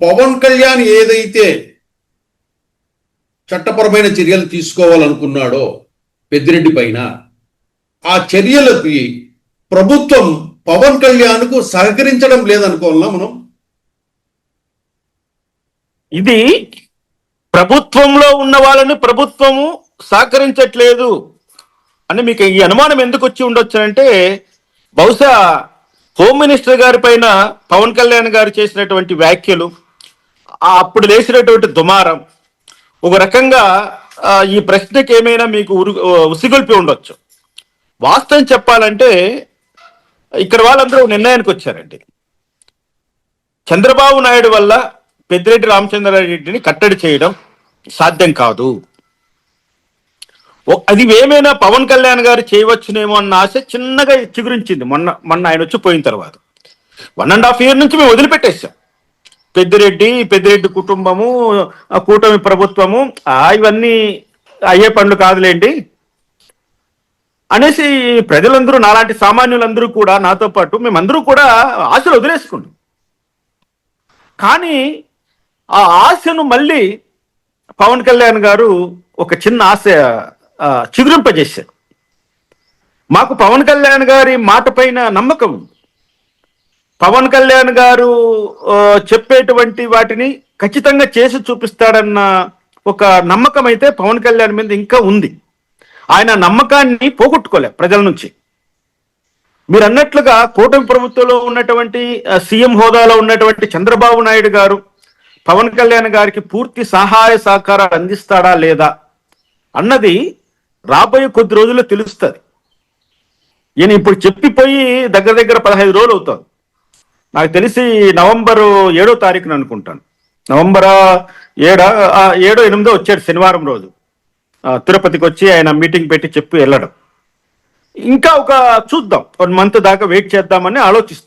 పవన్ కళ్యాణ్ ఏదైతే చట్టపరమైన చర్యలు తీసుకోవాలనుకున్నాడో పెద్దిరెడ్డి పైన ఆ చర్యలకి ప్రభుత్వం పవన్ కళ్యాణ్కు సహకరించడం లేదనుకోవాలా మనం? ఇది ప్రభుత్వంలో ఉన్న వాళ్ళని ప్రభుత్వము సహకరించట్లేదు అని మీకు ఈ అనుమానం ఎందుకు వచ్చి ఉండొచ్చు అంటే బహుశా హోమ్ మినిస్టర్ గారి పైన పవన్ కళ్యాణ్ గారు చేసినటువంటి వ్యాఖ్యలు అప్పుడు లేచినటువంటి దుమారం. ఒక రకంగా ఈ ప్రశ్నకి ఏమైనా మీకు ఉరు ఉసిగొల్పి ఉండొచ్చు. వాస్తవం చెప్పాలంటే ఇక్కడ వాళ్ళందరూ నిర్ణయానికి వచ్చారండి. చంద్రబాబు నాయుడు వల్ల పెద్దిరెడ్డి రామచంద్రారెడ్డిని కట్టడి చేయడం సాధ్యం కాదు. అది ఏమైనా పవన్ కళ్యాణ్ గారు చేయవచ్చునేమో అన్న ఆశ చిన్నగా చిగురించింది మొన్న మొన్న ఆయన వచ్చి పోయిన తర్వాత. వన్ అండ్ హాఫ్ ఇయర్ నుంచి మేము వదిలిపెట్టేసాం పెద్దిరెడ్డి పెద్దిరెడ్డి కుటుంబము ఆ కూటమి ప్రభుత్వము ఆ, ఇవన్నీ అయ్యే పనులు కాదులేండి. అనేసి ప్రజలందరూ నాలాంటి సామాన్యులందరూ కూడా నాతో పాటు మేమందరూ కూడా ఆశలు వదిలేసుకున్నాం కానీ ఆ ఆశను మళ్ళీ పవన్ కళ్యాణ్ గారు ఒక చిన్న ఆశ ఆ, చిగురింపజేశారు. మాకు పవన్ కళ్యాణ్ గారి మాట పైన నమ్మకం ఉంది. పవన్ కళ్యాణ్ గారు చెప్పేటువంటి వాటిని ఖచ్చితంగా చేసి చూపిస్తాడన్న ఒక నమ్మకం అయితే పవన్ కళ్యాణ్ మీద ఇంకా ఉంది. ఆయన నమ్మకాన్ని పోగొట్టుకోలే ప్రజల నుంచి. మీరు అన్నట్లుగా కూటమి ప్రభుత్వంలో ఉన్నటువంటి సీఎం హోదాలో ఉన్నటువంటి చంద్రబాబు నాయుడు గారు పవన్ కళ్యాణ్ గారికి పూర్తి సహాయ సహకారాలు అందిస్తాడా లేదా అన్నది రాబోయే కొద్ది రోజుల్లో తెలుస్తుంది. ఈయన ఇప్పుడు చెప్పిపోయి దగ్గర దగ్గర పదహైదు రోజులు అవుతుంది. నాకు తెలిసి నవంబరు ఏడో తారీఖున అనుకుంటాను. నవంబర్ ఏడా ఏడో ఎనిమిదో వచ్చాడు శనివారం రోజు. తిరుపతికి వచ్చి ఆయన మీటింగ్ పెట్టి చెప్పి వెళ్ళడం. ఇంకా ఒక చూద్దాం. వన్ మంత్ దాకా వెయిట్ చేద్దామని ఆలోచిస్తాం